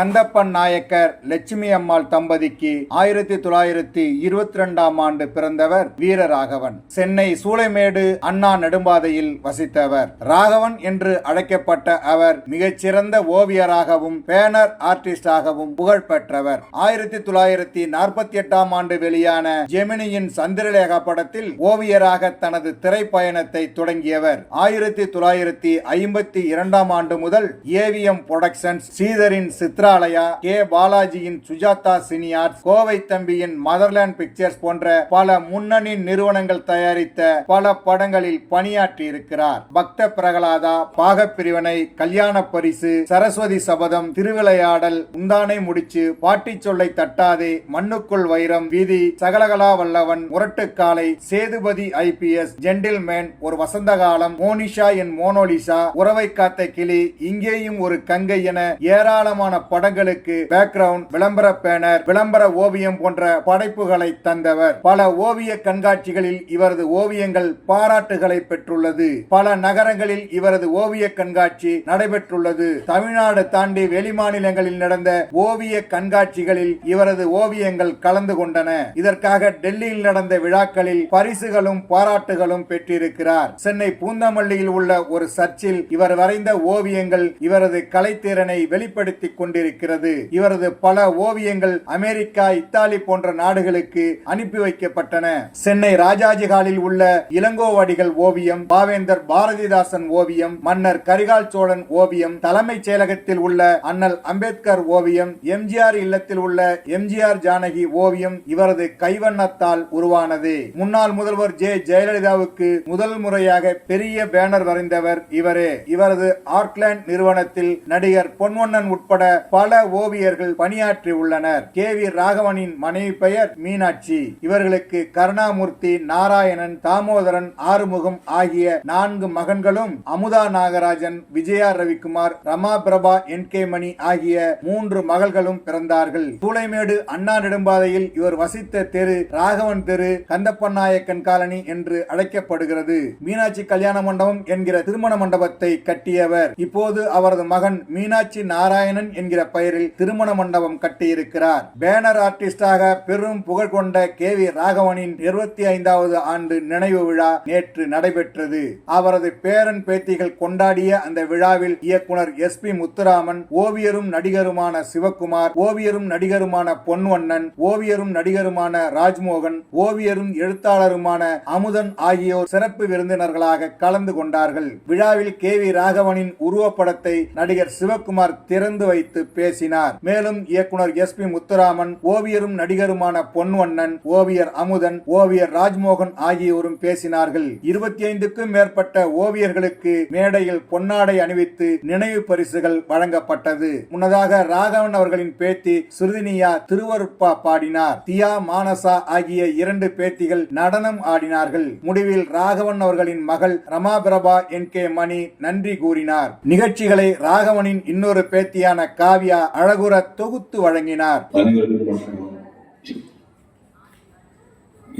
கந்தப்பன் நாயக்கர் லட்சுமி அம்மாள் தம்பதிக்கு ஆயிரத்தி தொள்ளாயிரத்தி இருபத்தி ரெண்டாம் ஆண்டு பிறந்தவர் வீரராகவன். சென்னை சூளைமேடு அண்ணா நெடும்பாதையில் வசித்தவர். ராகவன் என்று அழைக்கப்பட்ட அவர் மிகச்சிறந்த ஓவியராகவும் பேனர் ஆர்டிஸ்டாகவும் புகழ் பெற்றவர். ஆயிரத்தி தொள்ளாயிரத்தி நாற்பத்தி எட்டாம் ஆண்டு வெளியான ஜெமினியின் சந்திரலேகா படத்தில் ஓவியராக தனது திரைப்பயணத்தை தொடங்கியவர். ஆயிரத்தி தொள்ளாயிரத்தி ஐம்பத்தி இரண்டாம் ஆண்டு முதல் ஏவிஎம் புரொடக்ஷன்ஸ் ஸ்ரீதரின் மேகாலயா கே. பாலாஜியின் சுஜாதா சினியார்ட்ஸ் கோவை தம்பியின் மதர்லேண்ட் பிக்சர்ஸ் போன்ற பல முன்னணி நிறுவனங்கள் தயாரித்த பல படங்களில் பணியாற்றி இருக்கிறார் பக்த பிரகலாதா பாகப்பிரிவினை கல்யாண பரிசு சரஸ்வதி சபதம் திருவிளையாடல் உந்தானை முடிச்சு பாட்டி சொல்லை தட்டாதே மண்ணுக்குள் வைரம் வீதி சகலகலா வல்லவன் முரட்டுக்காலை சேதுபதி ஐபிஎஸ் ஜென்டில்மேன் ஒரு வசந்த காலம் மோனிஷா என் மோனோலிசா உறவை காத்த கிளி இங்கேயும் ஒரு கங்கை என ஏராளமான படங்களுக்கு பேக்ரவுண்ட் விளம்பர பேனர் விளம்பர ஓவியம் போன்ற படைப்புகளை தந்தவர். பல ஓவிய கண்காட்சிகளில் இவரது ஓவியங்கள் பாராட்டுகளை பெற்றுள்ளது. பல நகரங்களில் இவரது ஓவிய கண்காட்சி நடைபெற்றுள்ளது. தமிழ்நாடு தாண்டி வெளிமாநிலங்களில் நடந்த ஓவிய கண்காட்சிகளில் இவரது ஓவியங்கள் கலந்து கொண்டன. இதற்காக டெல்லியில் நடந்த விழாக்களில் பரிசுகளும் பாராட்டுகளும் பெற்றிருக்கிறார். சென்னை பூந்தமல்லியில் உள்ள ஒரு சர்ச்சில் இவர் வரைந்த ஓவியங்கள் இவரது கலைத்திறனை வெளிப்படுத்திக் கொண்டிருக்கிறது. இவரது பல ஓவியங்கள் அமெரிக்கா இத்தாலி போன்ற நாடுகளுக்கு அனுப்பி வைக்கப்பட்டன. சென்னை ராஜாஜி ஹாலில் உள்ள இளங்கோவடிகள் ஓவியம் பாவேந்தர் பாரதிதாசன் ஓவியம் மன்னர் கரிகால் சோழன் ஓவியம் தலைமைச் செயலகத்தில் உள்ள அண்ணல் அம்பேத்கர் ஓவியம் எம்ஜிஆர் இல்லத்தில் உள்ள எம்ஜிஆர் ஜானகி ஓவியம் இவரது கைவண்ணத்தால் உருவானது. முன்னாள் முதல்வர் ஜே. ஜெயலலிதாவுக்கு முதல் முறையாக பெரிய பேனர் வரைந்தவர் இவரே. இவரது ஆர்க்லேண்ட் நிறுவனத்தில் நடிகர் பொன்வண்ணன் உட்பட பல ஓவியர்கள் பணியாற்றி உள்ளனர். கே வி ராகவனின் மனைவி பெயர் மீனாட்சி. இவர்களுக்கு கருணாமூர்த்தி நாராயணன் தாமோதரன் ஆறுமுகம் ஆகிய நான்கு மகன்களும் அமுதா நாகராஜன் விஜயா ரவிக்குமார் ரமா பிரபா என் கே மணி ஆகிய மூன்று மகள்களும் பிறந்தார்கள். சூளைமேடு அண்ணா நெடும்பாதையில் இவர் வசித்த தெரு ராகவன் தெரு கந்தப்பநாயக்கன் காலனி என்று அழைக்கப்படுகிறது. மீனாட்சி கல்யாண மண்டபம் என்கிற திருமண மண்டபத்தை கட்டியவர். இப்போது அவரது மகன் மீனாட்சி நாராயணன் என்கிற பெயரில் திருமண மண்டபம் கட்டியிருக்கிறார். பேனர் ஆர்டிஸ்டாக பெரும் புகழ் கொண்ட கே வி ராகவனின் இருபத்தி ஐந்தாவது ஆண்டு நினைவு விழா நேற்று நடைபெற்றது. அவரது பேரன் பேத்திகள் கொண்டாடிய அந்த விழாவில் இயக்குனர் எஸ் பி முத்துராமன் ஓவியரும் நடிகருமான சிவக்குமார் ஓவியரும் நடிகருமான பொன்வண்ணன் ஓவியரும் நடிகருமான ராஜ்மோகன் ஓவியரும் எழுத்தாளருமான அமுதன் ஆகியோர் சிறப்பு விருந்தினர்களாக கலந்து கொண்டார்கள். விழாவில் கே வி ராகவனின் உருவப்படத்தை நடிகர் சிவக்குமார் திறந்து வைத்து பேசினார். மேலும் இயக்குனர் எஸ் பி முத்துராமன் ஓவியரும் நடிகருமான பொன்வண்ணன் ஓவியர் அமுதன் ஓவியர் ராஜ்மோகன் ஆகியோரும் பேசினார்கள். இருபத்தி ஐந்துக்கும் மேற்பட்ட ஓவியர்களுக்கு மேடையில் பொன்னாடை அணிவித்து நினைவு பரிசுகள் வழங்கப்பட்டது. முன்னதாக ராகவன் அவர்களின் பேத்தி சுருதினியா திருவருப்பா பாடினார். தியா மானசா ஆகிய இரண்டு பேத்திகள் நடனம் ஆடினார்கள். முடிவில் ராகவன் அவர்களின் மகள் ரமா பிரபா என் கே மணி நன்றி கூறினார். நிகழ்ச்சிகளை ராகவனின் இன்னொரு பேத்தியான காவ்யா அழகுற தொகுத்து வழங்கினார்.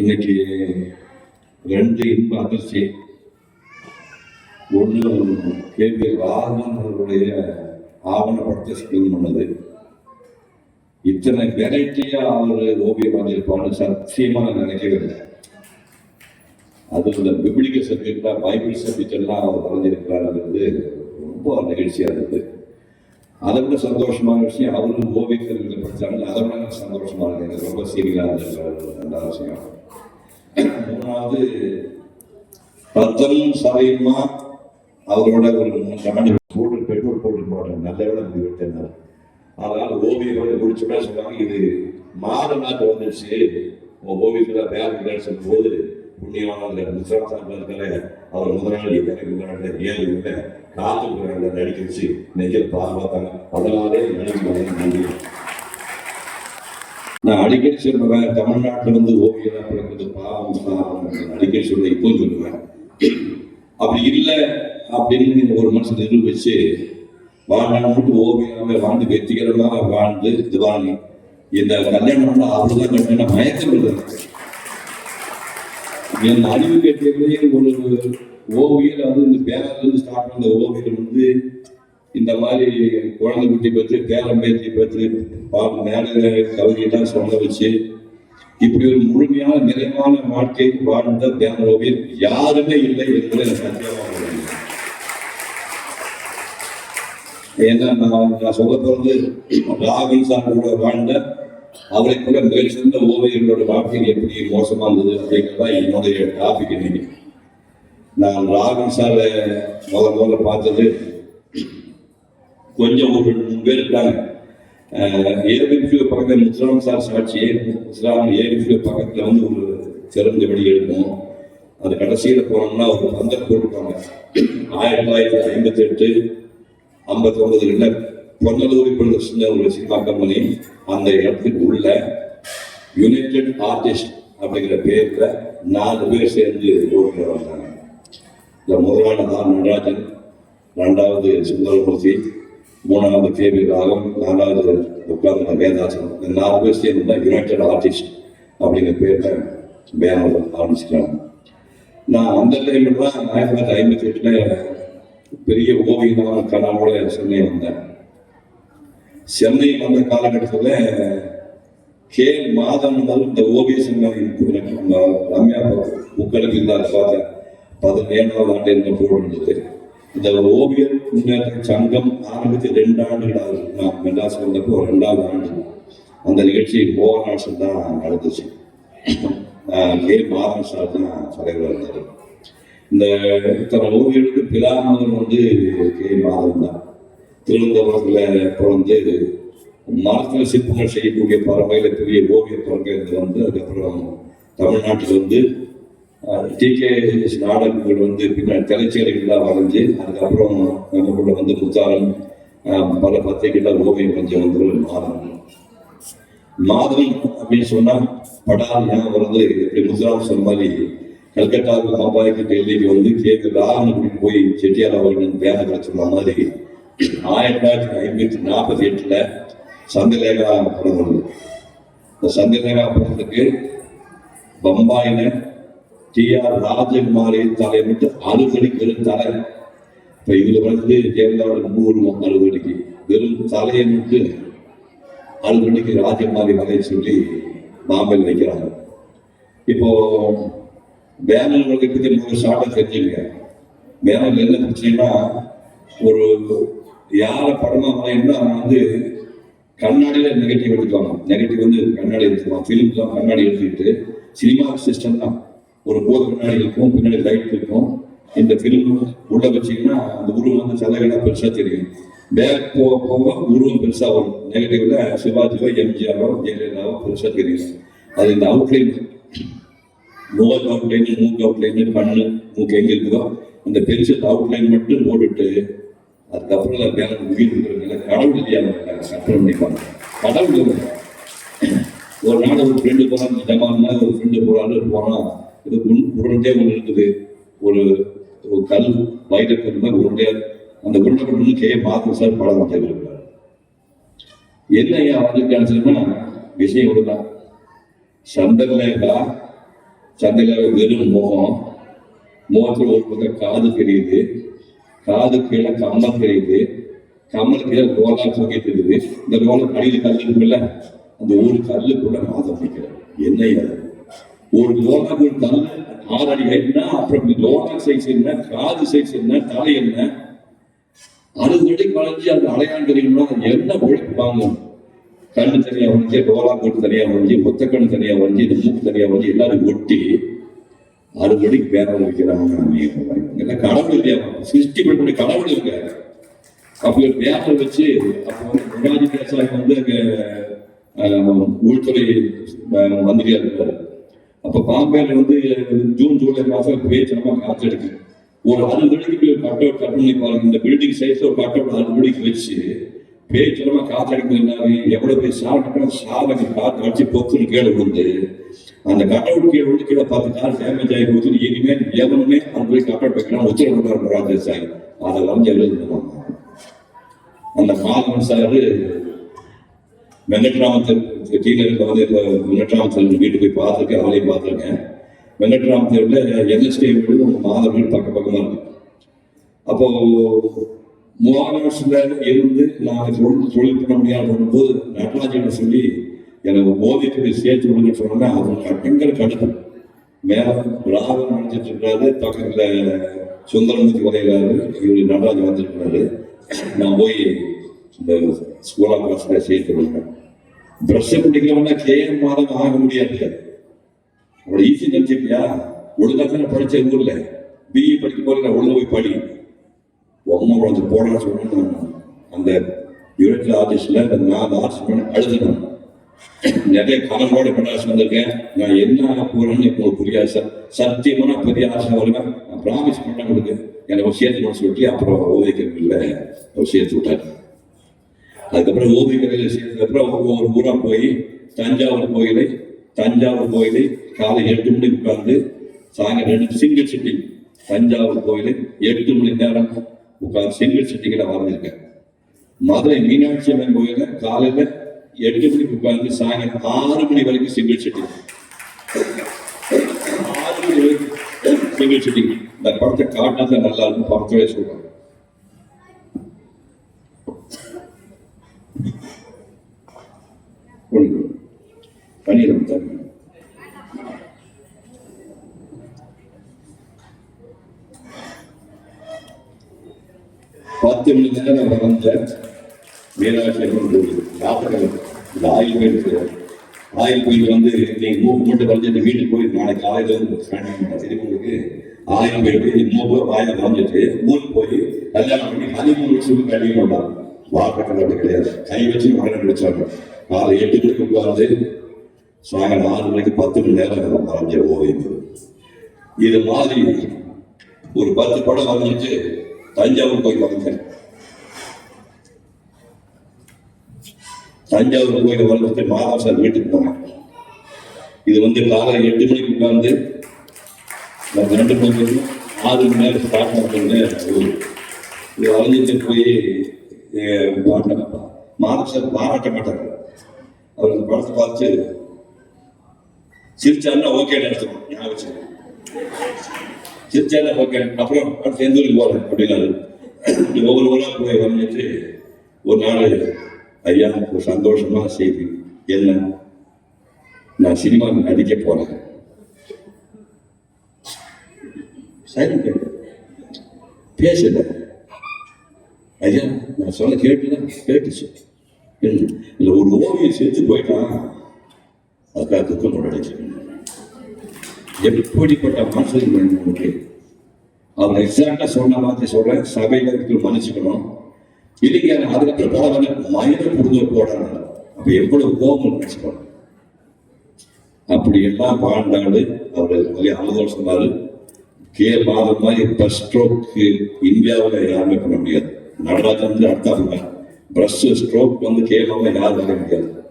இன்னைக்கு ரெண்டு இன்ப அதிர்ச்சி. ஒன்று கேள்வி ராகவன் அவர்களுடைய ஆவணப்படத்தை ஸ்கிரீன் பண்ணது. இத்தனை வெரைட்டியா அவர் ஓவியம் வரைஞ்சிருப்பான்னு சத்தியமா நான் இல்லை அது இந்த பிபிளிக்க சப்ஜெக்ட்ல பைபிள் சப்ஜெக்ட் எல்லாம் அவர் வரைஞ்சிருக்கிறாருங்கிறது ரொம்ப நிகழ்ச்சியா இருந்தது. அதை விட சந்தோஷமான விஷயம் அவரும் ஓவியத்தில் படித்தாங்க அதை விட எனக்கு இருக்கு. எனக்கு ரொம்ப சீரியலாக இருந்தது விஷயம் மூணாவது பத்தலும் சாயமா அவரோட ஒரு கமெண்ட் போட்டு பெட்ரோல் போட்டு போட்டேன் நல்ல விட இது விட்டேன் அதனால ஓவியம் முடிச்சுட்டா சொன்னாங்க இது மாத நாட்டு வந்துச்சு உன் ஓவியத்தில் வேற போது சொல்லும்போது புண்ணியமான விஸ்வாசாக்கள அவர் முதலாளி எனக்கு முன்னாடி ஏழு இல்லை நடிக்க வச்சு நெஞ்சில் பாதுகாத்தாங்க. அதனாலே நன்றி. நான் அடிக்கடி சொல்லுவேன் தமிழ்நாட்டில் வந்து ஓவியராக பிறந்தது பாவம் தான் அடிக்கடி சொல்ல இப்போ சொல்லுவேன். அப்படி இல்லை அப்படின்னு ஒரு மனுஷன் நிரூபிச்சு வாழ்நாள் மட்டும் வாழ்ந்து வெற்றிகரமாக வாழ்ந்து திவானி. இந்த கல்யாணம் அவர்தான் கட்டின மயக்கம் இல்லை. என் அறிவு கேட்டவர்களே ஒரு ஓவியர் அது இந்த பேரிலிருந்து ஸ்டார்ட் பண்ண ஓவியர் வந்து இந்த மாதிரி குழந்தை குட்டி பற்றி பேரம் பேத்தி பற்றி மேலே கவிதையெல்லாம் சொல்ல வச்சு இப்படி ஒரு முழுமையான நிறைவான வாழ்க்கை வாழ்ந்த தியான ஓவியர் யாருமே இல்லை என்பதை எனக்கு சத்தியமாக ஏன்னா நான் நான் சொல்ல போறது ராகுல் சார் கூட வாழ்ந்த அவரை கூட மிகச் சிறந்த ஓவியர்களோட வாழ்க்கை எப்படி மோசமா இருந்தது அப்படிங்கிறதா என்னுடைய டாபிக் இன்னைக்கு. நான் ராகுல் சாரை முதல் முதல்ல பார்த்தது கொஞ்சம் ஒரு மூணு பேர் இருக்காங்க. ஏபிபியூ பக்கத்தில் முஸ்லாம் சார் சாட்சி இஸ்லாம் ஏபிபியூ பக்கத்தில் வந்து ஒரு திறந்த வெளி இருக்கும் அது கடைசியில் போனோம்னா ஒரு பந்தல் போட்டிருப்பாங்க ஆயிரத்தி தொள்ளாயிரத்தி ஐம்பத்தி எட்டு ஐம்பத்தி ஒன்பதுல பொன்னலூரி பிரதர்ஷன ஒரு சினிமா கம்பெனி அந்த இடத்துக்கு உள்ள யுனைடெட் ஆர்டிஸ்ட் அப்படிங்கிற பேர்ல நாலு பேர் சேர்ந்து ஓடிட்டு வந்தாங்க. இந்த முதலான ஆர் நடராஜன் ரெண்டாவது சுந்தரமூர்த்தி மூணாவது கே வி ராகம் நாலாவது உட்கார்ந்த வேதாசனம் இந்த நாலு பேர் சேர்ந்து தான் யுனைடெட் ஆர்டிஸ்ட் அப்படிங்கிற பேர்ல பேனர் ஆரம்பிச்சுக்கிறாங்க நான் அந்த டைம்ல தான் ஆயிரத்தி தொள்ளாயிரத்தி ஐம்பத்தி எட்டுல பெரிய ஓவியமான கனவோட சென்னை வந்தேன். சென்னை வந்த காலகட்டத்தில் கே மாதம் இந்த ஓவிய சங்கம் ரம்யா முக்களுக்கு இருந்தார் பார்த்தேன் பதினேழாவது ஆண்டு என்ன போடுறது இந்த ஓவியர் முன்னேற்ற சங்கம் ஆரம்பித்து ரெண்டு ஆண்டுகள் ஆகுது. நான் மெட்ராஸ் வந்தப்போ ரெண்டாவது ஆண்டு. அந்த நிகழ்ச்சி மோகன்நாசன் தான் நடந்துச்சு. கே மாதன் சார் தான் தலைவர் இருந்தார். இந்த இத்தனை ஓவியர்களுக்கு பிலாமதன் வந்து கே மாதவன் தான். திருவனந்தபுரத்தில் பிறந்து மரத்தில் சிற்பங்கள் செய்யக்கூடிய பறவையில் பெரிய ஓவிய பறவைகள் வந்து அதுக்கப்புறம் தமிழ்நாட்டில் வந்து டி கே நாடகங்கள் வந்து பின்னாடி திரைச்சேரிகள்லாம் வரைஞ்சி அதுக்கப்புறம் நம்ம கூட வந்து புத்தாரம் பல பத்திரிகைகள் ஓவியம் கொஞ்சம் வந்து மாதம் மாதவன் அப்படின்னு சொன்னால் படால் ஞாபகம் வருது எப்படி முத்துராம் சொன்ன மாதிரி கல்கட்டாவுக்கு மாபாய்க்கு டெல்லிக்கு வந்து கேக்கு ராகவன் கூட்டிட்டு போய் செட்டியார் அவர்கள் பேன கிடைச்சிருந்த மாதிரி ஆயிரத்தி தொள்ளாயிரத்தி ஐம்பத்தி நாற்பத்தி எட்டுல சந்திரலேகா படம் இந்த சந்திரலேகா படத்துக்கு பம்பாயில டி ஆர் ராஜகுமாரி தலையிட்டு அறுபடிக்கு வெறும் தலை இப்ப இதுல வந்து ஜெயலலிதாவோட முன்னுரிமம் அறுபடிக்கு வெறும் தலையமிட்டு அறுபடிக்கு ராஜகுமாரி வரைய சொல்லி பாம்பேல வைக்கிறாங்க. இப்போ பேனர்களுக்கு பத்தி மூணு ஷார்ட்டா தெரிஞ்சுங்க. பேனர் என்ன பிரச்சனைன்னா ஒரு யாரை படமா வரையணும்னா அவன் வந்து கண்ணாடியில நெகட்டிவ் எடுத்துவாங்க நெகட்டிவ் வந்து கண்ணாடி எடுத்துவான். ஃபிலிம்லாம் கண்ணாடி எடுத்துக்கிட்டு சினிமா சிஸ்டம் தான். ஒரு போது கண்ணாடி இருக்கும் பின்னாடி லைட் இருக்கும். இந்த ஃபிலிம் உள்ள வச்சிங்கன்னா அந்த உருவம் வந்து சலகடா பெருசா தெரியும். பேக் போக போக உருவம் பெருசா வரும். நெகட்டிவ்ல சிவாஜியோ எம்ஜிஆரோ ஜெயலலிதாவோ பெருசா தெரியும். அது இந்த அவுட்லைன் நோஸ் அவுட்லைன் மூக்கு அவுட்லைன் கண்ணு மூக்கு எங்க இருக்குதோ அந்த பெருசு அவுட்லைன் மட்டும் போட்டுட்டு அதுக்கப்புறம் அந்த பேனர் உயிர் இருக்கிறதுனால கடவுள் இல்லையா சட்டம் பண்ணிப்பாங்க. கடவுள் இல்லை. ஒரு நாள் ஒரு ஃப்ரெண்டு போனான் ஜமான்னா ஒரு ஃப்ரெண்டு போறாரு போனால் இது உன் உருண்டே ஒன்று இருக்குது. ஒரு ஒரு கல் வைரக்கல் மாதிரி உருண்டே அந்த உருண்டை கொண்டு கே பார்த்து சார் படம் வச்சிருக்கிறார் என்ன ஐயா வந்திருக்கான்னு விஷயம் இவ்வளோதான் சந்திரலேகா சந்திரலேகா வெறும் முகம். முகத்தில் ஒரு பக்கம் காது தெரியுது. காது கீழே கம்மல் தெரியுது. கம்மல் கீழே ரோலா தூக்கிட்டு இருக்குது இந்த ரோல அடியில் கல் இருக்குல்ல அந்த ஒரு கல்லு கூட மாதம் வைக்கிறார் என்ன இது? ஒரு லோகா ஒரு கல் ஆறு அடி ஹைட்னா அப்புறம் இந்த சைஸ் என்ன காது சைஸ் என்ன தலை என்ன? அறுபது அடி அந்த அடையாளம் என்ன உழைப்பு வாங்கும்? கண்ணு தனியாக வரைஞ்சி ரோலா போட்டு தனியாக வரைஞ்சி ஒத்த கண்ணு தனியாக வரைஞ்சி இந்த மூக்கு தனியாக வரைஞ்சி எல்லாரும் ஒட்டி ஆறு மணிக்கு பேனர் வைக்கிறாங்க. எல்லாம் கடவுள் இல்லையா? சிருஷ்டி பண்ணக்கூடிய கடவுள் இருக்காரு அப்படி ஒரு பேனர் வச்சு அப்போ வந்து முன்னாடி தேசாய் வந்து அங்க உள்துறை மந்திரியா இருக்காரு அப்ப பாம்பேல வந்து ஜூன் ஜூலை மாசம் பேச்சனமா காத்தெடுக்கு ஒரு அறுபது அடிக்கு கட் அவுட் கட் பண்ணி பாருங்க. இந்த பில்டிங் சைஸ் ஒரு கட் அவுட் அறுபது அடிக்கு வச்சு பேச்சனமா காத்தடிக்கும் என்னாவே? எவ்வளவு பேர் சாப்பிட்டா சாதனை காத்து வச்சு பொத்துன்னு கீழே விழுந்து அந்த கட்டவுட் கீழே விழுந்து கீழே பத்து கார் டேமேஜ் ஆகி போச்சு இனிமேல் எவனுமே அந்த போய் கட்டவுட் வைக்கலாம் உத்தரவு ராஜேஷ் அதை வந்து எழுதுனாங்க அந்த மாதவன் சாரு வெங்கட்ராமத்தர் டீலரில் வந்து வெங்கட்ராமத்தில் வீட்டு போய் பார்த்துருக்கேன் அவளையும் பார்த்துருக்கேன். வெங்கட்ராமத்தில் என்எஸ்டி வீடும் மாதவன் பக்க பக்கமாக இருக்கு. அப்போ மோகனாட்சியில் இருந்து நான் தொழில் தொழில் பண்ண முடியாத போது நடராஜன் சொல்லி எனக்கு ஓவியத்துக்கு சேர்த்து விடுங்க சொன்னா அவர் கட்டங்கள் கடுப்பு. மேல ராகம் நினைச்சிட்டு இருக்காரு பக்கத்துல சுந்தரமூர்த்தி வரைகிறாரு இவரு நடராஜ் வந்துருக்கிறாரு. நான் போய் இந்த ஸ்கூல் ஆஃப் கிளாஸ்ல சேர்த்து விடுறேன் பிரஷ் பிடிக்கலன்னா கேஎம் மாதம் ஆக முடியாது. அவ்வளோ ஈஸி நினைச்சிருக்கியா ஒழுங்கா தானே படிச்ச ஊர்ல. பிஇ படிக்க நான் ஒழுங்கா போய் படி. அம்மா குழந்தை போடான்னு சொல்லணும் அந்த யூனிட்ல ஆஃபீஸில் இந்த நாலு ஆர்ட்ஸ் பண்ணி அழுதுனேன் நிறைய காலங்களோட மெட்ராஸ் வந்திருக்கேன். நான் என்ன போகிறேன்னு போறேன்னு இப்போ புரியாது சார். சத்தியமா நான் பெரிய ஆசை வருவேன். நான் ப்ராமிஸ் பண்ண உங்களுக்கு. எனக்கு ஒரு சேர்த்து பண்ண சொல்லிட்டு அப்புறம் ஓவிய கல்வியில் அவர் சேர்த்து விட்டாரு. அதுக்கப்புறம் ஓவிய கல்வியில் சேர்த்ததுக்கப்புறம் ஒவ்வொரு ஊரா போய் தஞ்சாவூர் கோயிலை தஞ்சாவூர் கோயிலை காலை எட்டு மணிக்கு உட்கார்ந்து சாயங்காலம் ரெண்டு சிங்கிள் சிட்டிங் தஞ்சாவூர் கோயிலை எட்டு மணி நேரம் உட்கார்ந்து சிங்கிள் சிட்டிங்கில் வரைஞ்சிருக்கேன் மதுரை மீனாட்சி அம்மன் கோயில காலையில எட்டு மணிக்கு உட்காந்து சாயங்காலம் ஆறு மணி வரைக்கும் சிங்கிள் சிட்டிங் ஆறு மணி வரைக்கும் சிங்கிள் சிட்டிங் இந்த படத்தை காட்டினது நல்லா இருக்கும் படத்தோட சொல்றேன் பத்து மணி நேரம் வளர்ந்த மீனாட்சி அம்மன் இந்த ஆயில் கோயிலுக்கு ஆயில் போயிட்டு வந்து நீங்க மூக்கு மட்டும் வளைஞ்சிட்டு வீட்டுக்கு போய் நாளைக்கு காலையில வந்து உங்களுக்கு ஆயிரம் போயிட்டு மூக்கு வாயை வளைஞ்சிட்டு ஊருக்கு போய் கல்யாணம் பண்ணி பதிமூணு வருஷத்துக்கு கல்யாணம் பண்ணாங்க வாக்கட்டம் அப்படி கிடையாது. கை வச்சு மகன் பிடிச்சாங்க காலை எட்டு மணிக்கு உட்கார்ந்து சாயங்காலம் ஆறு மணிக்கு பத்து மணி நேரம் வரைஞ்ச ஓவியம். இது மாதிரி ஒரு பத்து படம் வரைஞ்சிட்டு தஞ்சாவூர் போய் வரைஞ்சேன் தஞ்சாவூர் கோயில வளர்ந்துட்டு மாதாசார் வீட்டுக்கு போனேன். இது வந்து காலை எட்டு மணிக்கு உட்கார்ந்து நான் ரெண்டு மணி ஆறு மணி நேரம் ஸ்டார்ட் பண்ணுறது இது வளைஞ்சிட்டு போய் மாதாசார் பாராட்ட மாட்டார் அவர் அந்த படத்தை பார்த்து சிரிச்சாருன்னா ஓகே நினைச்சோம் ஞாபகம் வச்சுக்கோங்க. சிரிச்சாருன்னா ஓகே அப்புறம் அடுத்து போகிறேன் அப்படின்னாரு ஒவ்வொரு ஊராக போய் வந்துட்டு ஒரு நாள் ஐயா ஒரு சந்தோஷமாக செய்தி. என்ன? நான் சினிமா நடிக்க போறேன். சரி பேசல. ஐயா நான் சொல்ல கேட்டுதான் கேட்டுச்சு. இல்லை ஒரு ஓவியம் செத்து போயிட்டான். அதுக்காக துக்கம் உடனே எப்படிப்பட்ட மனசுக்கு வேணும் உங்களுக்கு? அவர் எக்ஸாக்டா சொன்ன மாதிரி சொல்றேன். சபையில இருக்கிற மன்னிச்சுக்கணும் இல்லைங்க அதுக்கப்புறம் பரவாயில்ல மயில புரிஞ்சு போடுறாங்க அப்ப எவ்வளவு கோபம் நினைச்சுக்கணும் அப்படி எல்லாம் வாழ்ந்தாடு அவர் அமுதம் சொன்னாரு கே மாதம் மாதிரி பிரஸ் ஸ்ட்ரோக்கு இந்தியாவில் யாருமே பண்ண முடியாது. நடராஜன் வந்து அடுத்தாங்க பிரஸ் ஸ்ட்ரோக் வந்து கேட்காம யாரும் வர முடியாது.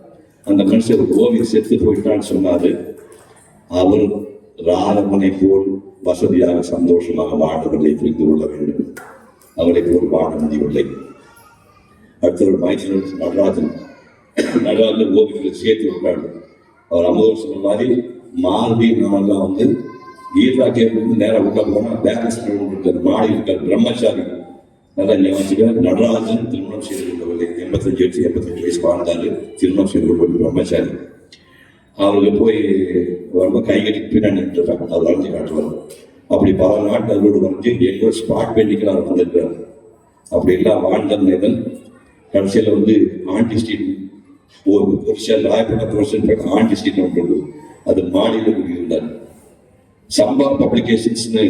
அந்த மனுஷன் ஓவியம் செத்து போயிட்டான்னு சொன்னாரு. அவர் ராரமனை போல் வசதியாக சந்தோஷமாக வாழவில்லை புரிந்து கொள்ள வேண்டும். அவரை போல் வாழ முடியவில்லை. அடுத்தவர் மைசூர் நடராஜன். நடராஜன் கோபிகளை சேர்த்து விட்டாரு. அவர் அமுதர் சொன்ன மாதிரி மார்பி நாமெல்லாம் வந்து கீதா கேட்டு நேரம் உள்ள போனா பேலன்ஸ் இருக்கார் மாடி இருக்கார் பிரம்மச்சாரி. நல்லா ஞாபகம் நடராஜன் திருமணம் செய்து கொள்ளவில்லை எண்பத்தஞ்சு வயசு எண்பத்தஞ்சு வயசு வாழ்ந்தாரு. திருமணம் செய்து கொள்ளவில்லை பிரம்மச்சாரி. அவருக்கு போய் ரொம்ப கை பின்னாடி நின்றுட்டாங்க. அது வரைஞ்சி காட்டுவார் அப்படி பல நாட்டு அவரோடு வந்து எங்களோட ஸ்பாட் பெயிண்டிங்கில் அவர் வந்திருக்கிறார். அப்படி எல்லாம் வாழ்ந்த மனிதன் கடைசியில் வந்து ஆண்டி ஒரு புருஷன் ராயப்பட்ட பொருஷன் ஆண்டி ஒன்று அது மாநில இருந்தார் சம்பா பப்ளிகேஷன்ஸ்னு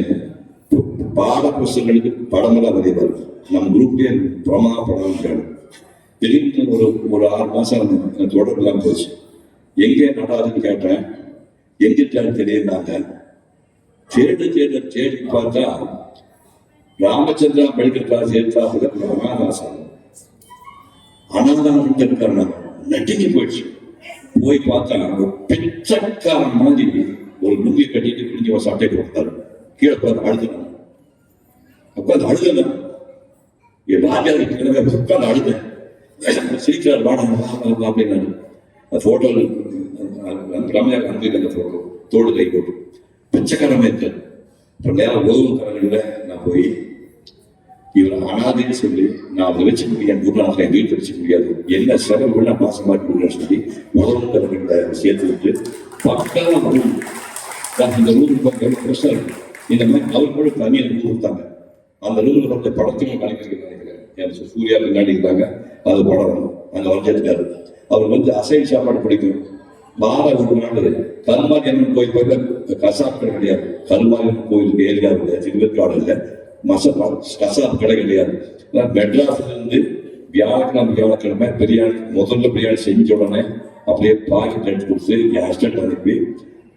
பாட புஸ்தகங்களுக்கு படமெல்லாம் வரைவார் நம் குரூப்லேயே பிரமா படம் திடீர்னு ஒரு ஒரு ஆறு மாதம் தொடர்பெல்லாம் போச்சு. எங்கே நடாதுன்னு கேட்டேன். எங்க தெரியுறாங்க தேடு தேடு தேடி பார்த்தா ராமச்சந்திரா மெடிக்கல் காலேஜ் ஏற்றாப்புல பிரமாதாசன் அனந்தானம் இருக்காரு நட்டிங்கி போயிடுச்சு. போய் பார்த்தா ஒரு பிச்சைக்காரன் மாதிரி ஒரு நுங்கி கட்டிட்டு குடிஞ்ச ஒரு சட்டை போட்டாரு கீழே உட்காந்து அழுதுனான் அது அழுதேன் என் ராஜாவுக்கு கிழமை உட்காந்து அழுது சிரிக்கிறார் வாடகை அப்படின்னாரு. அந்த போட்டோ ரம்யா காந்தி அந்த போட்டோ தோடு கை போட்டு பிச்சைக்காரமே இருக்காரு இப்போ நேரம் உதவும் தரங்களில் நான் போய் இவர் அனாதைன்னு சொல்லி நான் அதை வச்சு முடியாது குருநாதனை என் வீட்டில் வச்சுக்க முடியாது என்ன செலவு பண்ண மாசமா கொடுக்குறேன்னு சொல்லி முதல்ல சேர்த்து விட்டு பக்கம் ரூம் இந்த ரூம் பக்கம் பெருசா இருக்கும் இந்த மாதிரி அவர் கூட தனியாக ரூம் கொடுத்தாங்க அந்த ரூம்ல வந்து படத்தையும் கலைஞர்கள் நினைக்கிறேன் என் சூர்யா பின்னாடி இருந்தாங்க அது படம் அங்கே வரைஞ்சிருக்காரு அவர் வந்து அசைவ சாப்பாடு பிடிக்கும். வார ஒரு நாள் கருமாரியம்மன் கோயில் போய் கசாப் கடை கிடையாது. கருமாரியம்மன் கோயிலுக்கு ஏரியா இல்லை திருவேற்காடு இல்லை. மசா கசாப் கடை கிடையாது. மெட்ராஸ்ல இருந்து வியாழக்கிழமை வியாழக்கிழமை பிரியாணி முதல்ல பிரியாணி செஞ்ச உடனே அப்படியே பாக்கெட் எடுத்து கொடுத்து என் அனுப்பி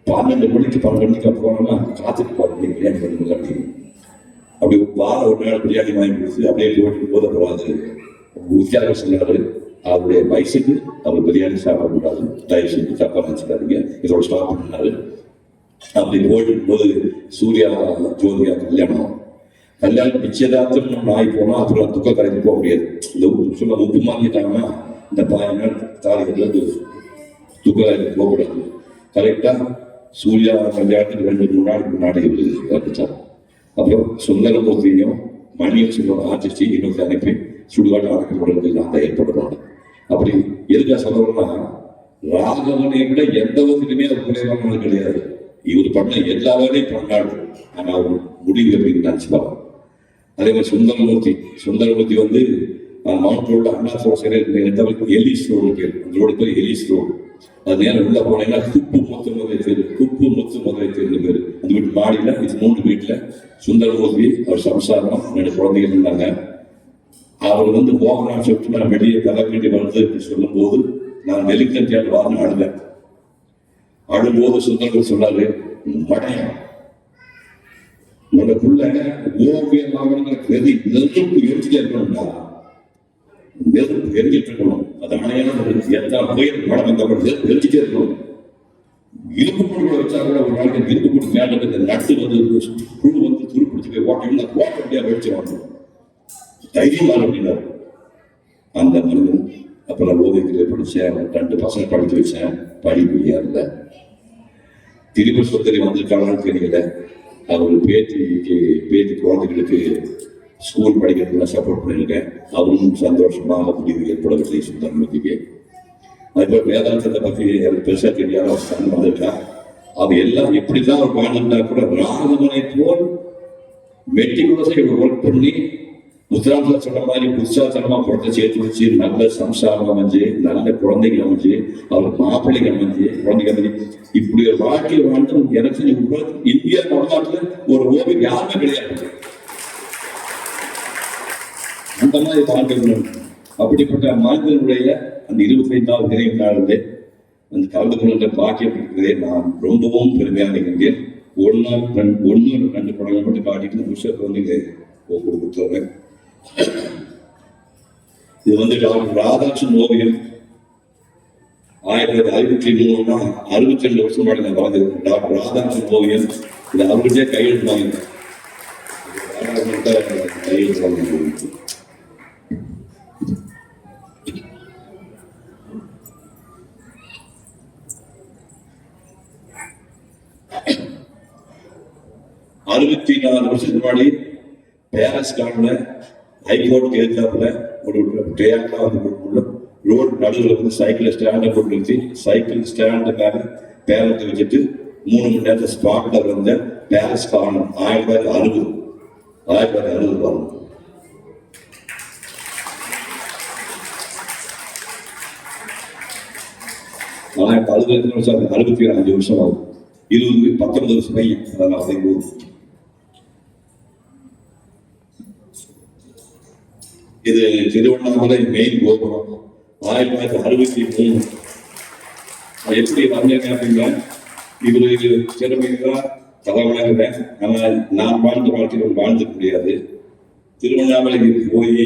பன்னெண்டு மணிக்கு பன்னெண்டு மணிக்கு போனோம்னா காத்துட்டு பாருங்க பிரியாணி பண்ணுங்க அப்படின்னு அப்படி வாரம் ஒரு நாள் பிரியாணி வாங்கி கொடுத்து அப்படியே போட்டு போதக்கூடாது வித்தியாசம் சொன்னாரு அவருடைய வயசுக்கு அவர் பிரியாணி சாப்பிடக்கூடாது தயவு செஞ்சு தப்பா நினச்சிக்காதீங்க. இதோட ஸ்டாப் பண்ணாரு அப்படி போயிட்டு போது சூர்யா ஜோதியா கல்யாணம். கல்யாணம் நிச்சயதார்த்தம் நம்ம ஆகி போனா அப்புறம் துக்க கரைக்கு போக முடியாது. இந்த உப்பு- சொல்ல உப்பு மாறிட்டாங்கன்னா இந்த பையன் தாலிகள் துக்க கரைக்கு போகக்கூடாது கரெக்டா சூர்யா கல்யாணத்துக்கு ரெண்டு மூணு நாளுக்கு முன்னாடி இவரு அப்புறம் சுந்தரமூர்த்தியும் மணியும் சொல்லுவாங்க ஆர்டிஸ்டி இன்னொரு அனுப்பி சுடுகாட்டு அடக்க பண்ணுறது அந்த ஏற்படுறாங்க அப்படி எதுக்காக சொல்றோம்னா ராகவனை விட எந்த விதத்திலுமே அவர் குறைவானது கிடையாது. இவர் பண்ண எல்லா வேலையும் பண்ணாடு ஆனா அவர் முடிவு அப்படின்னு நினைச்சுப்பாங்க அதே மாதிரி சுந்தரமூர்த்தி சுந்தரமூர்த்தி வந்து அஹ், மவுண்ட் ரோட்ல அண்ணா சிறையில் எலிஸ் ரோடு பேர் அந்த ரோடு பேர். Ellis road. அது நேரம் உள்ள போனீங்கன்னா குப்பு முத்து முதலை தேர்வு குப்பு முத்து முதலை பேர்னு பேர். அந்த வீட்டு மாடியில இது மூணு வீட்டுல சுந்தரமூர்த்தி அவர் சம்சாரம் ரெண்டு குழந்தைகள் இருந்தாங்க. அவர் வந்து மோகனார் சொல்லிட்டு நான் வெளியே தலைப்பீட்டு வருது சொல்லும் சொல்லும்போது நான் வெளிக்கட்டியால் வாரம் அழுதேன். அழும்போது சுந்தரமூர்த்தி சொன்னாரு மடையம் உனக்குள்ள ஓவியம் ஆகணுங்கிற நெருப்பு எரிஞ்சுட்டே இருக்கணும்டா. நெருப்பு எரிஞ்சிட்டு இருக்கணும். அது அணையான எத்தனை புயல் படம் வந்தப்பறம் நெருப்பு எரிஞ்சிட்டே இருக்கணும். இரும்பு பொருட்களை வச்சா கூட ஒரு நாளைக்கு இரும்பு பொருள் மேலே இருக்க நட்டு வந்து புழு வந்து துருப்பிடிச்சு போய் ஓட்டணும்னா ஓட்ட முடியாது வெடிச்சு வாங்கணும் தைரியமான அப்படின்னாரு அந்த மனிதன் அப்ப நான் ஓவியத்தில் படிச்சேன் ரெண்டு பசங்க படிச்சு வச்சேன் படிப்பு ஏறல. திருப்பி சுந்தரி வந்திருக்காங்கன்னு தெரியல. அவர் பேத்திக்கு பேத்தி குழந்தைகளுக்கு ஸ்கூல் படிக்கிறதுல சப்போர்ட் பண்ணியிருக்கேன் அவரும் சந்தோஷமாக முடிவு ஏற்படவில்லை சுந்தரமூர்த்திக்கு அதுபோல் வேதாந்தத்தை பற்றி எனக்கு பெருசாக தெரியாத ஸ்தானம் வந்திருக்கா. அவ எல்லாம் எப்படிதான் அவர் வாழ்ந்தா கூட ராகவனை போல் மெட்டிகுலஸை ஒர்க் பண்ணி முத்ராந்தர சொன்ன மாதிரி புதுசாத்தனமா குழந்தை சேர்த்து வச்சு நல்ல சம்சாரம் அமைஞ்சு நல்ல குழந்தைகள் அமைஞ்சு அவர் மாப்பிள்ளைகள் அமைஞ்சு குழந்தைகள் அமைஞ்சு இப்படி ஒரு வாழ்க்கையை வாழ்ந்து எனக்கு தெரிஞ்சு உலக- இந்திய ஒரு ஓவியம் யாருமே கிடையாது. அந்த மாதிரி வாழ்க்கை அப்படிப்பட்ட மனிதனுடைய அந்த இருபத்தி ஐந்தாவது நினைவு நாளிலே அந்த கலந்து கொள்கின்ற பாக்கியம் இருக்கிறதே நான் ரொம்பவும் பெருமையாக நினைக்கின்றேன் ஒரு நாள் ரெண்டு ஒன்று ரெண்டு படங்கள் மட்டும் காட்டிட்டு புஷப் குழந்தைங்க இங்கே கொடுத்துறேன் இது வந்து டாக்டர் ராதாகிருஷ்ணன் ஓவியம் ஆயிரத்தி தொள்ளாயிரத்தி ஐம்பத்தி மூணுனா அறுபத்தி ரெண்டு வருஷம் முன்னாடி நான் வரைஞ்சது டாக்டர் ராதாகிருஷ்ணன் ஓவியம் இது அவர்கிட்டே கையெழுத்து வாங்கினேன். கையெழுத்து வாங்கினேன் அறுபத்தி நாலு வருஷத்துக்கு முன்னாடி பேரஸ் கார்டுல ஹைகோர்ட் எதிர்த்தாப்புல ஒரு ட்ரையாக்டா வந்து போட்டுள்ள ரோடு நடுவில் வந்து சைக்கிள் ஸ்டாண்டை போட்டு நிறுத்தி சைக்கிள் ஸ்டாண்டு மேலே பேரத்தை வச்சுட்டு மூணு மணி நேரத்தில் ஸ்பாட்ல வந்த பேரஸ் காணும். ஆயிரத்தி தொள்ளாயிரத்தி அறுபது. ஆயிரத்தி தொள்ளாயிரத்தி அறுபது காணும் ஆனால் இப்போ அறுபத்தி வருஷம் அறுபத்தி அஞ்சு வருஷம் ஆகும் இருபது பத்தொன்பது வருஷம் பையன் அதான் அப்படிங்கும்போது இது திருவண்ணாமலை மெயின் கோபுரம். ஆயிரத்தி தொள்ளாயிரத்தி அறுபத்தி மூணு. எப்படி வந்தேன் அப்படின்னா இவரு திறமையா தலைவணங்குறேன் ஆனால் நான் வாழ்ந்த வாழ்க்கையில் வாழ்ந்துக்க முடியாது. திருவண்ணாமலைக்கு போய்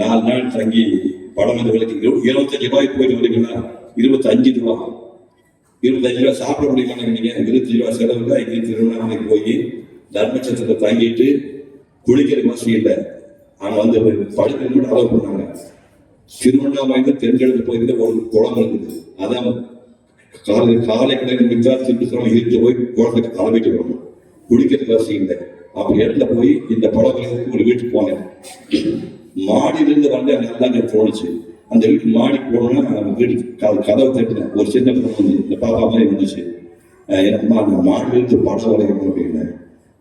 நாலு நாள் தங்கி படம் வந்து விலைக்கு இருபத்தஞ்சு ரூபாய்க்கு போயிட்டு வரீங்கன்னா இருபத்தஞ்சு ரூபா. இருபத்தஞ்சு ரூபா சாப்பிட முடியுமா நீங்க இருபத்தஞ்சு ரூபா செலவுல இங்கே திருவண்ணாமலைக்கு போய் தர்மச்சத்திரத்தை தங்கிட்டு குளிக்கிற வசதி இல்லை. அங்க வந்து படுக்க மட்டும் அளவு பண்ணாங்க. திருவண்ணாமலை தென்கிழக்கு பகுதியில் ஒரு குளம் இருக்குது. அதான் காலை காலை கடை வித்தா திருப்பி இருட்டு போய் குளத்துக்கு கிளம்பிட்டு வரணும் குடிக்கிற வசதி இல்லை. அப்ப இடத்துல போய் இந்த படங்களுக்கு ஒரு வீட்டுக்கு போனேன். மாடியிலிருந்து வந்து அங்கே தான் எனக்கு தோணுச்சு அந்த வீட்டு மாடி போனோம்னா அந்த வீட்டுக்கு க- கதவை தட்டினேன். ஒரு சின்ன பொண்ணு இந்த பாப்பா மாதிரி இருந்துச்சு. அம்மா நான் மாடியிலிருந்து படம் வரையணும் அப்படின்னு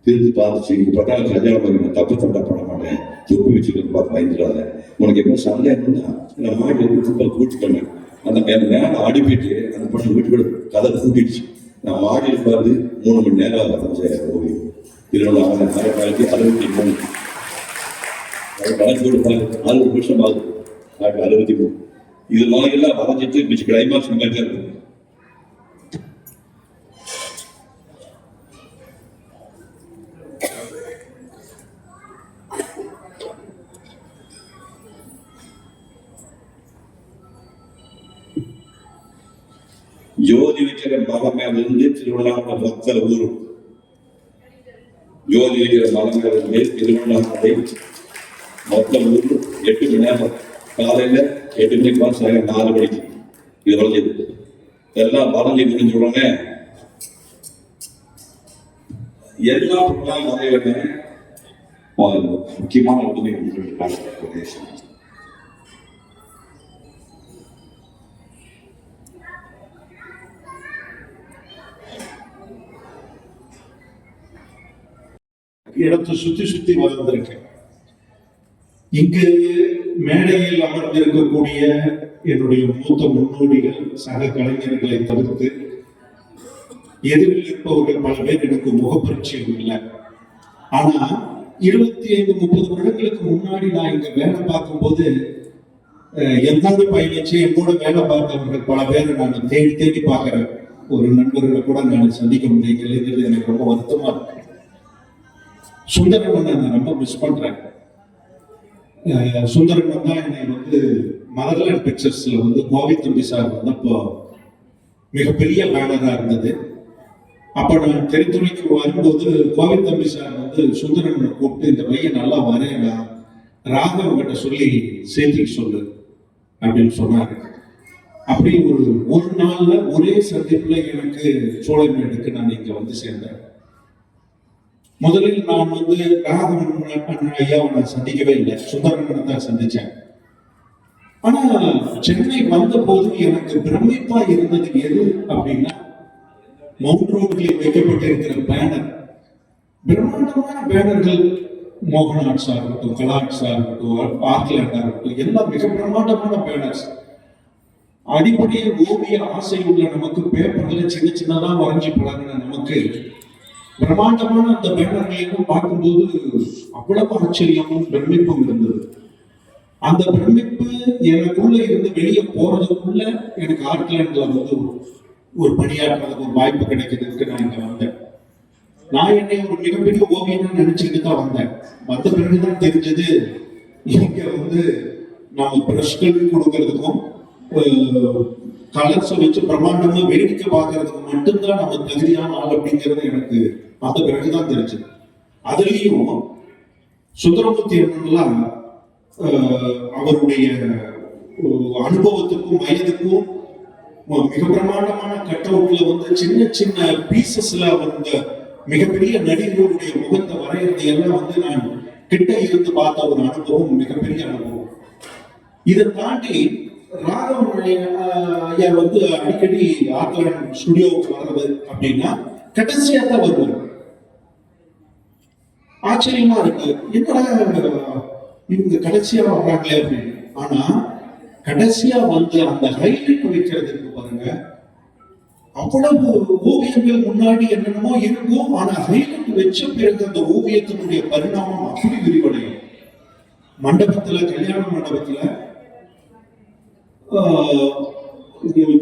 திரும்பி பார்த்துச்சு இங்க பார்த்தா கல்யாணம் பண்ணி தப்பு தப்பா பண்ண மாட்டேன். துப்பு வச்சுக்கணும் பார்த்து பயந்துடாத. உனக்கு எப்போ சந்தேகம் தான் நான் மாடியில் இருந்து துப்பை கூட்டு பண்ணேன் அந்த என் மேலே அடிப்பிட்டு அந்த பொண்ணு வீட்டுக்குள்ள கதை கூட்டிடுச்சு நான் மாடியில் பார்த்து மூணு மணி நேரம் வரைஞ்ச ஓவியம் இதனோட அவன் ஆயிரத்தி அறுபத்தி மூணு. கணக்கு அறுபது நிமிஷம் ஆகுது. அறுபத்தி மூணு. இது மாதிரி எல்லாம் வரைஞ்சிட்டு மிச்ச கிளைமாக்ஸ் மாதிரி இருக்கும் இருந்து திருவண்ணாமலை மொத்த ஊர். ஜோதி இருக்கிற மலை திருவண்ணாமலை மொத்தம் ஊர் எட்டு மணி நேரம். காலையில எட்டு மணிக்கு பாஸ் சாயங்காலம் நாலு மணிக்கு. இது வளைஞ்சது எல்லாம் வளைஞ்சு முடிஞ்ச உடனே எல்லா பொருளாம் வரைவன முக்கியமான உதவி இடத்தை சுத்தி சுத்தி வளர்ந்திருக்கேன் இங்கு மேடையில் அமர்ந்திருக்கக்கூடிய என்னுடைய மூத்த முன்னோடிகள் சக கலைஞர்களை தவிர்த்து எதிரில் இருப்பவர்கள் பல பேர் எனக்கு முகப்பரிச்சயம் இல்லை. ஆனா இருபத்தி ஐந்து முப்பது வருடங்களுக்கு முன்னாடி நான் இங்க வேலை பார்க்கும்போது அஹ், என்னோட பயணிச்சு என்னோட வேலை பார்த்தவர்கள் பல பேரை நான் தேடி தேடி பார்க்கிறேன். ஒரு நண்பர்களை கூட நான் சந்திக்க முடியலைங்கிறது எனக்கு ரொம்ப வருத்தமா இருக்கு. சுந்தரமன் நான் ரொம்ப மிஸ் பண்றேன் சுந்தரன் தான் என்னை வந்து மதர்லேண்ட் பிக்சர்ஸ்ல வந்து கோவிந்த் தம்பி சார் வந்தப்போ மிகப்பெரிய பேனரா இருந்தது. அப்போ நான் தெரிந்துரைக்கு வரும்போது கோவிந்தம்பி சார் வந்து சுந்தரனை கூப்பிட்டு இந்த பையன் நல்லா வரையலாம் ராகவ கிட்ட சொல்லி சேர்த்திக்க சொல்லு அப்படின்னு சொன்னாரு. அப்படி ஒரு ஒரு நாள்ல ஒரே சந்திப்புல எனக்கு சோழமேடுக்கு நான் இங்க வந்து சேர்ந்தேன். முதலில் நான் வந்து ராகவன் அண்ணன் ஐயாவை நான் சந்திக்கவே இல்லை. சுந்தரமனை தான் சந்திச்சேன் ஆனா சென்னை வந்த போது எனக்கு பிரமிப்பா இருந்தது எது அப்படின்னா மவுண்ட் ரோட்ல வைக்கப்பட்டிருக்கிற பேனர். பிரம்மாண்டமான பேனர்கள் மோகன் ஆர்ட்ஸா இருக்கட்டும் கலா ஆர்ட்ஸா இருக்கட்டும் ஆர்ட்லேண்டா இருக்கட்டும் எல்லாம் மிக பிரம்மாண்டமான பேனர்ஸ். அடிப்படையில் ஓவிய ஆசை உள்ள நமக்கு பேப்பர்ல சின்ன சின்னதா வரைஞ்சி பழகின நமக்கு பிரம்மாண்டமான அந்த பேனர்களையும் பார்க்கும்போது அவ்வளவு ஆச்சரியமும் பிரமிப்பும் இருந்தது. அந்த பிரமிப்பு எனக்குள்ள இருந்து வெளியே போறதுக்குள்ள எனக்கு ஆர்ட்லேண்ட்ல வந்து ஒரு பணியாற்றுறதுக்கு ஒரு வாய்ப்பு கிடைக்கிறதுக்கு நான் இங்க வந்தேன். நான் என்னை ஒரு மிகப்பெரிய ஓவியம்னு நினைச்சுட்டு தான் வந்தேன். வந்த பிறகுதான் தெரிஞ்சது இங்க வந்து நம்ம பிரஷ்கள் கொடுக்கறதுக்கும் கலர்ஸை வச்சு பிரம்மாண்டமா வேடிக்கை பார்க்கறதுக்கு மட்டும்தான் நம்ம தகுதியான ஆள் அப்படிங்கிறது எனக்கு அந்த பிறகுதான் தெரிஞ்சது. அதுலயும் சுந்தரமூர்த்தி அண்ணன்லாம் அவருடைய அனுபவத்துக்கும் வயதுக்கும் மிக பிரமாண்டமான கட்டவுட்ல வந்து சின்ன சின்ன பீசஸ்ல வந்த மிகப்பெரிய நடிகர்களுடைய முகத்தை வரைகிறது எல்லாம் வந்து நான் கிட்ட இருந்து பார்த்த ஒரு அனுபவம் மிகப்பெரிய அனுபவம். இதை தாண்டி ராகவன் ஐயா வந்து அடிக்கடி ஆர்ட்லேண்ட் ஸ்டுடியோவுக்கு வர்றது அப்படின்னா கடைசியாக தான் வருவார். ஆச்சரியமா இருக்கு. என்னடா இவங்க கடைசியா வர்றாங்களே அப்படின்னு. ஆனா கடைசியா வந்து அந்த ஹைலைட் வைக்கிறதுக்கு பாருங்க அவ்வளவு ஓவியங்கள் முன்னாடி என்னென்னமோ இருக்கும். ஆனா ஹைலைட் வச்ச பிறகு அந்த ஓவியத்தினுடைய பரிணாமம் அப்படி விரிவடையும். மண்டபத்துல கல்யாண மண்டபத்துல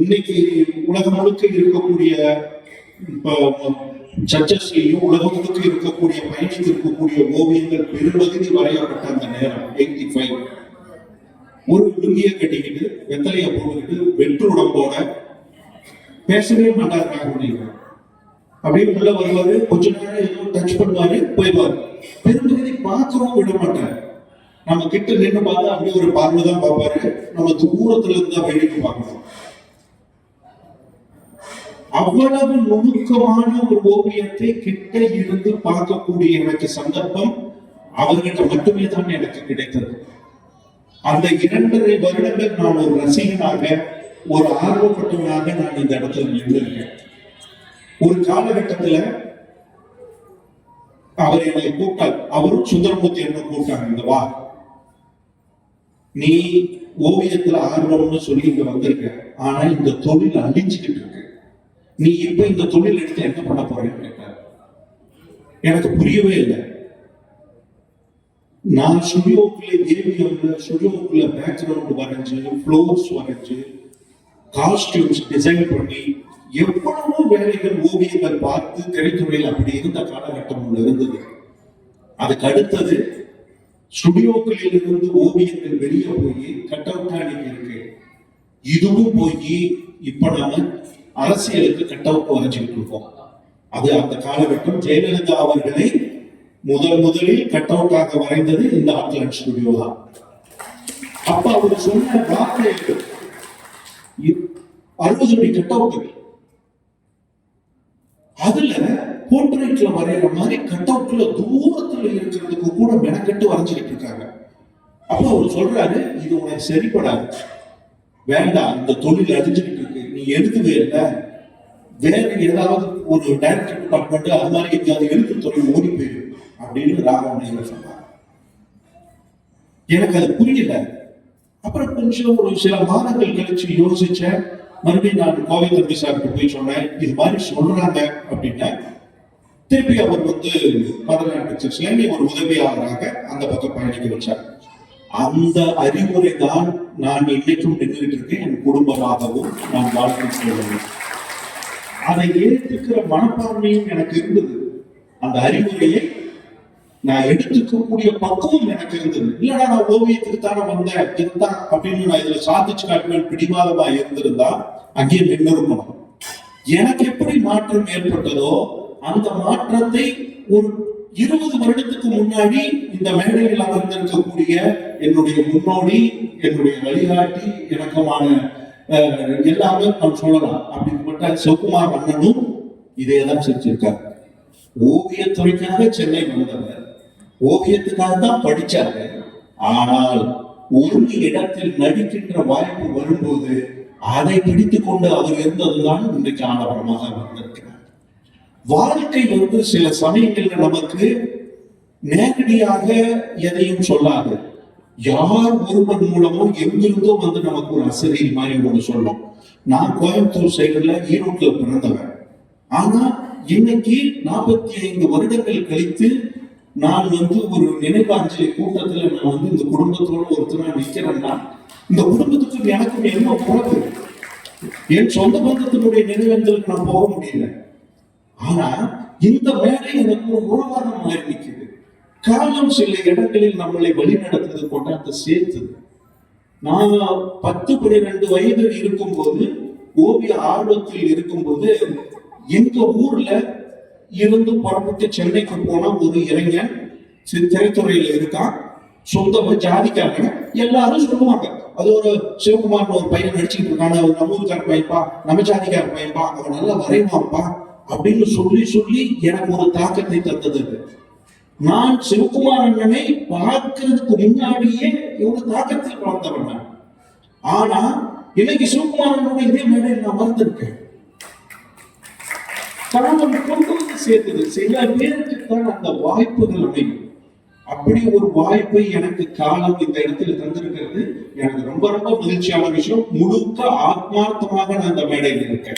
இன்னைக்கு உலகம் முழுக்க இருக்கக்கூடிய சர்ச்சஸ்லையும் உலகம் முழுக்க இருக்கக்கூடிய பயணித்து இருக்கக்கூடிய ஓவியங்கள் பெரும்பகுதி வரையப்பட்ட அந்த நேரம் எயிட்டி ஃபைவ் ஒரு லுங்கிய கட்டிக்கிட்டு வெத்தலைய போட்டுக்கிட்டு வெற்று உடம்போட பேசவே மாட்டார் ராகவன் அப்படியே உள்ள வருவாரு கொஞ்ச நேரம் ஏதோ டச் பண்ணுவாரு போயிடுவாரு. பெரும்பகுதி பார்க்கவும் விட மாட்டார். நம்ம கிட்ட நின்று பார்த்தா அப்படியே ஒரு பார்வை தான் பார்ப்பாரு. நம்ம தூரத்துல இருந்து வேடிக்கை பார்க்கணும் அவ்வளவு நுணுக்கமான ஒரு ஓவியத்தை கிட்ட இருந்து பார்க்கக்கூடிய எனக்கு சந்தர்ப்பம் அவர்கிட்ட மட்டுமே தான் எனக்கு கிடைத்தது. அந்த இரண்டரை வருடங்கள் நான் ஒரு ரசிகனாக ஒரு ஆர்வப்பட்டவனாக நான் இந்த இடத்துல நின்றிருக்கேன். ஒரு காலகட்டத்துல அவர் என்னை கூட்டார் அவரும் சுந்தரமூர்த்தி என்ன கூட்டாங்க இந்த வா. நீ ஓவியத்துல ஆர்வம்னு சொல்லி இங்க வந்திருக்க. ஆனா இந்த தொழில் அழிஞ்சுக்கிட்டு இருக்கு. நீ இப்ப இந்த தொழில் எடுத்து என்ன பண்ண போறேன்னு கேட்ட எனக்கு புரியவே இல்லை. நான் ஸ்டுடியோக்குள்ள ஏவிஎம்ல ஸ்டுடியோக்குள்ள பேக்ரவுண்ட் வரைஞ்சு ஃப்ளோர்ஸ் வரைஞ்சு காஸ்டியூம்ஸ் டிசைன் பண்ணி எவ்வளவோ வேலைகள் ஓவியங்கள் பார்த்து திரைத்துறையில் அப்படி இருந்த காலகட்டம் இருந்தது. அதுக்கு அடுத்தது ஸ்டுடியோக்களில் இருந்து ஓவியங்கள் வெளியே போய் கட் அவுட்டா இருக்கு. இதுவும் போய் இப்ப நாம அரசியலுக்கு கட் அவுட் வரைஞ்சுக்கிட்டு இருக்கோம். அது அந்த காலகட்டம் ஜெயலலிதா அவர்களை முதல் முதலில் கட் அவுட்டாக வரைந்தது இந்த ஆட்லாண்ட் ஸ்டுடியோ தான். அப்ப அவர் சொன்ன வார்த்தை அறுபது அடி கட் அவுட் அதுல போர்ட்ரேட்ல வரைகிற மாதிரி கட் அவுட்ல தூரத்துல இருக்கிறதுக்கு கூட மெனக்கெட்டு வரைஞ்சுக்கிட்டு இருக்காங்க. அப்ப அவர் சொல்றாரு இது உனக்கு சரிப்படாது. வேண்டாம் இந்த தொழில் அழிஞ்சுக்கிட்டு இருக்கு. நீ எழுதுவே இல்லை. வேற ஏதாவது ஒரு டைரக்டர் டிபார்ட்மெண்ட் அது மாதிரி எங்கேயாவது எழுத்து தொழில் ஓடி போயிடும் அப்படின்னு ராகவன் ஐயர் சொன்னார். எனக்கு அது புரியல. அப்புறம் கொஞ்சம் ஒரு சில மாதங்கள் கழிச்சு யோசிச்சேன். மறுபடியும் நான் கோவை தம்பி சார்கிட்ட போய் சொன்னேன் இது மாதிரி சொல்றாங்க அப்படின்னா திருப்பி அவர் வந்து மதர்லாண்ட் பிக்சர்ஸ்ல ஒரு உதவியாளராக அந்த பக்கம் பயணிக்க வச்சார். அந்த அறிவுரை தான் நான் இன்னைக்கும் நின்றுட்டு இருக்கேன். என் குடும்பமாகவும் நான் வாழ்க்கை செய்வேன் அதை ஏற்றுக்கிற மனப்பான்மையும் எனக்கு இருந்தது. அந்த அறிவுரையை நான் எடுத்துக்கக்கூடிய பக்குவம் எனக்கு இருந்தது. இல்லைன்னா நான் ஓவியத்துக்கு தானே வந்தேன். இதுதான் அப்படின்னு நான் இதுல சாதிச்சு காட்டுவேன் பிடிவாதமா இருந்திருந்தா அங்கேயே நின்று இருக்கணும் எனக்கு எப்படி மாற்றம் ஏற்பட்டதோ அந்த மாற்றத்தை ஒரு இருபது வருடத்துக்கு முன்னாடி இந்த மேடையில் அமர்ந்திருக்கக்கூடிய என்னுடைய முன்னோடி என்னுடைய வழிகாட்டி இணக்கமான எல்லாமே நான் சொல்லலாம். அப்படிப்பட்ட சிவகுமார் அண்ணனும் இதே தான் செஞ்சிருக்காரு ஓவியத்துறைக்காக சென்னை வந்தவர். ஓவியத்துக்காக தான் படிச்சாங்க ஆனால் ஒரு இடத்தில் நடிக்கின்ற வாய்ப்பு வரும்போது அதை பிடித்துக்கொண்டு அவர் இருந்ததுதான் இன்றைக்கு ஆடவரமாக வந்திருக்கிறார் வாழ்க்கை வந்து சில சமயங்கள்ல நமக்கு நேரடியாக எதையும் சொல்லாது. யார் ஒருவன் மூலமோ எங்கிருந்தோ வந்து நமக்கு ஒரு அசரியில் மாதிரி ஒன்று சொல்லும். நான் கோயம்புத்தூர் சைடுல ஈரோட்டில் பிறந்தவன். ஆனா இன்னைக்கு நாற்பத்தி ஐந்து வருடங்கள் கழித்து நான் வந்து ஒரு நினைவாஞ்சலி கூட்டத்துல நான் வந்து இந்த குடும்பத்தோட ஒருத்தனா நிக்கிறேன்னா இந்த குடும்பத்துக்கு எனக்கும் என்ன போறது என் சொந்த பந்தத்தினுடைய நினைவேந்தலுக்கு நான் போக முடியல. ஆனா இந்த மேடை எனக்கு ஒரு வாரம் ஆரம்பிக்குது காலம் சில இடங்களில் நம்மளை வழிநடத்துறது கொண்டாந்து சேர்த்துது நான் பத்து பன்னிரெண்டு வயது இருக்கும்போது ஓவிய ஆர்வத்தில் இருக்கும்போது எங்க ஊர்ல இருந்து புறப்பட்டு சென்னைக்கு போன ஒரு இளைஞன் திரைத்துறையில இருக்கான். சொந்த ஜாதிக்காரங்க எல்லாரும் சொல்லுவாங்க. அது ஒரு சிவகுமார் ஒரு பையன் நடிச்சுட்டு இருக்கான. ஒரு நம்ம பையன்பா நம்ம ஜாதிக்கார பையன்பா அவன் நல்லா வரைவான்ப்பா. அப்படின்னு சொல்லி சொல்லி எனக்கு ஒரு தாக்கத்தை தந்தது நான் சிவகுமார் அண்ணனை பார்க்கறதுக்கு முன்னாடியே ஒரு தாக்கத்தில் வளர்ந்தவன் நான். ஆனா இன்னைக்கு சிவகுமார் அண்ணனோட இதே மேடையில் நான் வந்திருக்கேன் காலம் கொண்டு வந்து சேர்த்தது. சில பேருக்கு தான் அந்த வாய்ப்புகள் அமையும். அப்படி ஒரு வாய்ப்பை எனக்கு காலம் இந்த இடத்துல தந்திருக்கிறது. எனக்கு ரொம்ப ரொம்ப மகிழ்ச்சியான விஷயம். முழுக்க ஆத்மார்த்தமாக நான் அந்த மேடையில் இருக்கேன்.